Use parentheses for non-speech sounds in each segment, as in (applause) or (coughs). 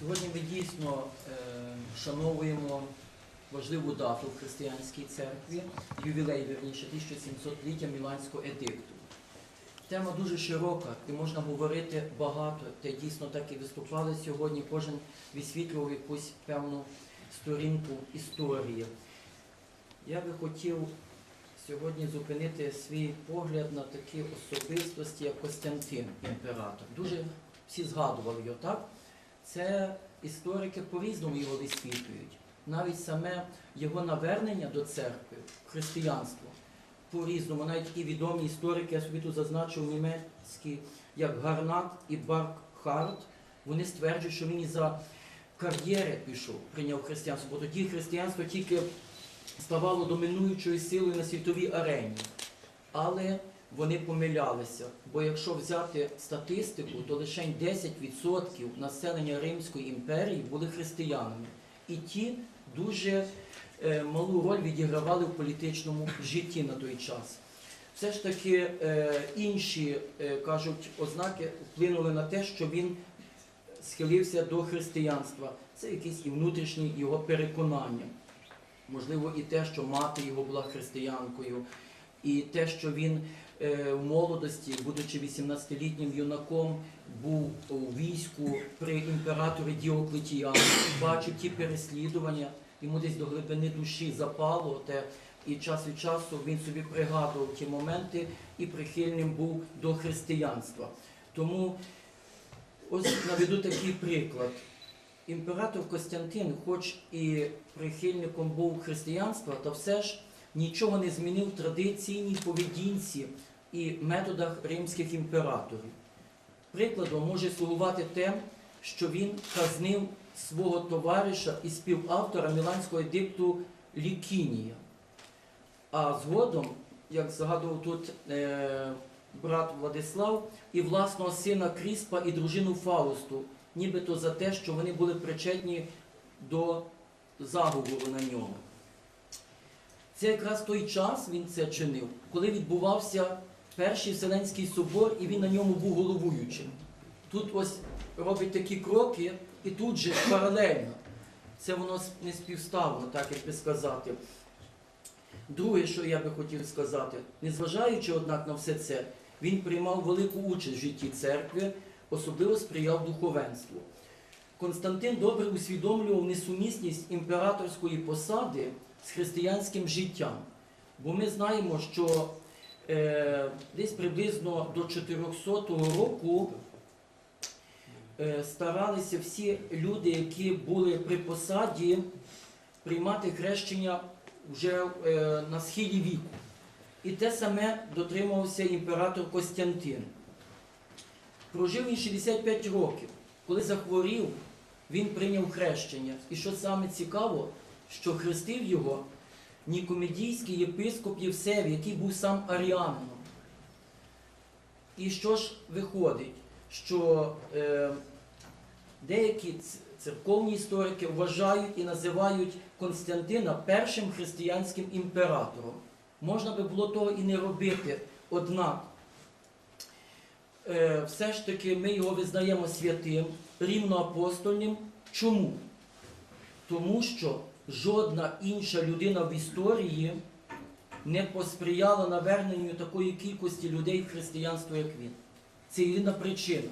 Сьогодні ми дійсно е, вшановуємо важливу дату в християнській церкві, ювілей, вірніше, 1700-ліття Міланського едикту. Тема дуже широка і можна говорити багато, та дійсно так і виступали сьогодні. Кожен висвітлював якусь певну сторінку історії. Я би хотів сьогодні зупинити свій погляд на такі особистості, як Костянтин, імператор. Дуже всі згадували його, так? Це історики по-різному його висвітлюють. Навіть саме його навернення до церкви, християнство, по-різному. Навіть такі відомі історики, я собі тут зазначив німецькі, як Гарнак і Баркхарт, вони стверджують, що він і за кар'єри пішов, прийняв християнство, бо тоді християнство тільки ставало домінуючою силою на світовій арені. Але вони помилялися, бо якщо взяти статистику, то лише 10% населення Римської імперії були християнами. І ті дуже е, малу роль відігравали в політичному житті на той час. Все ж таки е, інші е, кажуть ознаки вплинули на те, що він схилився до християнства. Це якісь і внутрішні його переконання. Можливо, і те, що мати його була християнкою, і те, що він в молодості, будучи 18-літнім юнаком, був у війську при імператорі Діоклетіані, бачив ті переслідування, йому десь до глибини душі запало те, і час від часу він собі пригадував ті моменти і прихильним був до християнства. Тому ось наведу такий приклад. Імператор Костянтин, хоч і прихильником був християнства, та все ж нічого не змінив в традиційній поведінці і методах римських імператорів. Прикладом може слугувати те, що він казнив свого товариша і співавтора Міланського едикту Лікінія. А згодом, як згадував тут е, брат Владислав, і власного сина Кріспа і дружину Фаусту, нібито за те, що вони були причетні до заговору на нього. Це якраз той час він це чинив, коли відбувався Перший Вселенський собор, і він на ньому був головуючим. Тут ось робить такі кроки, і тут же паралельно. Це воно не співставно, так як би сказати. Друге, що я би хотів сказати, незважаючи, однак, на все це, він приймав велику участь в житті церкви, особливо сприяв духовенству. Константин добре усвідомлював несумісність імператорської посади з християнським життям. Бо ми знаємо, що е, десь приблизно до 400 року е, старалися всі люди, які були при посаді, приймати хрещення вже е, на схилі віку. І те саме дотримувався імператор Костянтин. Прожив він 65 років. Коли захворів, він прийняв хрещення. І що саме цікаво, що хрестив його нікомедійський єпископ Євсевій, який був сам аріанином. І що ж виходить, що е, деякі церковні історики вважають і називають Константина першим християнським імператором. Можна би було того і не робити, однак е, все ж таки ми його визнаємо святим, рівноапостольним. Чому? Тому що жодна інша людина в історії не посприяла наверненню такої кількості людей в християнство, як він. Це єдина причина,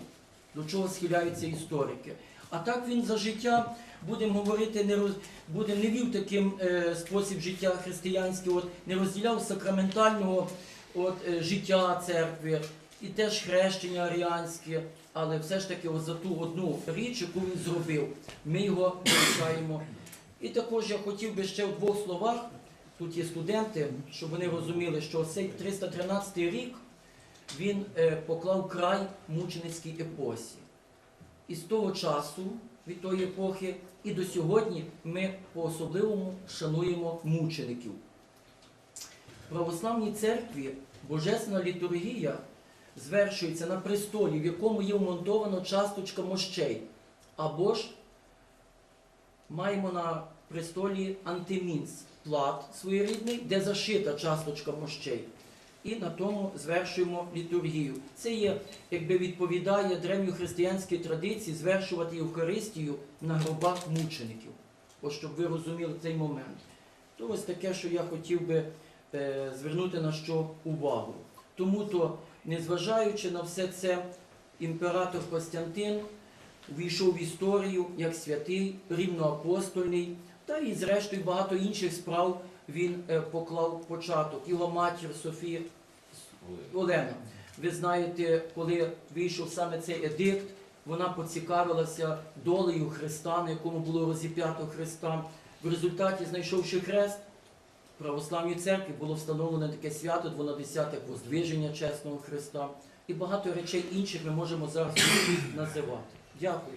до чого схиляються історики. А так він за життя, будемо говорити, не роз... буде не вів таким е, спосіб життя християнський, от, не розділяв сакраментального от, е, життя церкви і теж хрещення аріанське, але все ж таки от за ту одну річ, яку він зробив, ми його вивчаємо. І також я хотів би ще в двох словах, тут є студенти, щоб вони розуміли, що цей 313 рік він е, поклав край мученицькій епосі. І з того часу, від тої епохи, і до сьогодні ми по-особливому шануємо мучеників. В православній церкві божественна літургія звершується на престолі, в якому є вмонтована часточка мощей. Або ж маємо на престолі антимінс, плат своєрідний, де зашита часточка мощей. і на тому звершуємо літургію. Це є, якби відповідає древньохристиянській традиції звершувати Євхаристію на гробах мучеників. Ось щоб ви розуміли цей момент. То ось таке, що я хотів би е, звернути на що увагу. Тому то, незважаючи на все це, імператор Костянтин увійшов в історію як святий, рівноапостольний, та і зрештою багато інших справ він е, поклав початок. Його матір Софія Олена. Ви знаєте, коли вийшов саме цей едикт, вона поцікавилася долею Христа, на якому було розіп'ято Христа. В результаті, знайшовши хрест, в православній церкві було встановлено таке свято 12 Воздвиження чесного Христа. І багато речей інших ми можемо зараз (coughs) називати. 一定要回